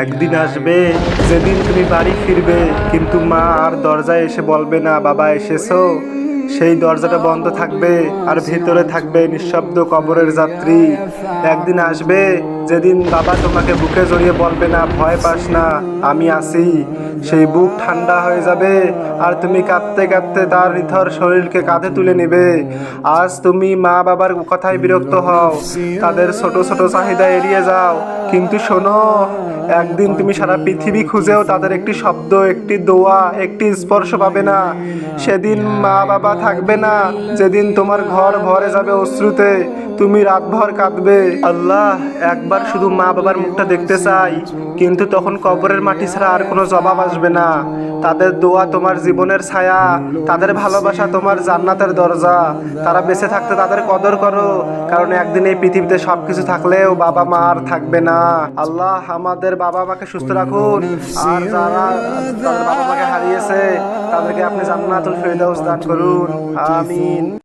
একদিন আসবে, যেদিন তুমি বাড়ি ফিরবে, কিন্তু মা আর দরজায় এসে বলবে না, বাবা, এসেছ? সেই দরজাটা বন্ধ থাকবে আর ভিতরে থাকবে নিঃশব্দ কবরের যাত্রী। একদিন আসবে, যেদিন বাবা তোমাকে বুকে জড়িয়ে বলবে না, ভয় পাস না, আমি আছি। সেই বুক ঠান্ডা হয়ে যাবে আর তুমি কাঁদতে কাঁদতে তার নিথর শরীরকে কাঁধে তুলে নেবে। আজ তুমি মা বাবার কথায় বিরক্ত হও, তাদের ছোট ছোট চাহিদা এড়িয়ে যাও। কিন্তু শোনো, একদিন তুমি সারা পৃথিবী খুঁজেও তাদের একটি শব্দ, একটি দোয়া, একটি স্পর্শ পাবে না। সেদিন মা বাবা থাকবে না। যেদিন তোমার ঘর ভরে যাবে অশ্রুতে, তুমি রাতভর কাঁদবে। আল্লাহ, একবার শুধু মা বাবার মুখটা দেখতে চাই। কিন্তু তখন কবরের মাটি ছাড়া আর কোনো জবাব আসবে না। তাদের দোয়া তোমার জীবনের ছায়া, তাদের ভালোবাসা তোমার জান্নাতের দরজা। তারা বেঁচে থাকতে তাদের কদর করো, কারণ একদিন এই পৃথিবীতে সবকিছু থাকলেও বাবা মা আর থাকবে না। আল্লাহ, আমাদের বাবা মাকে সুস্থ রাখুন। আর যারা বাবা মাকে আপনি জান্নাতুল ফেরদাউস দান করুন আমিন।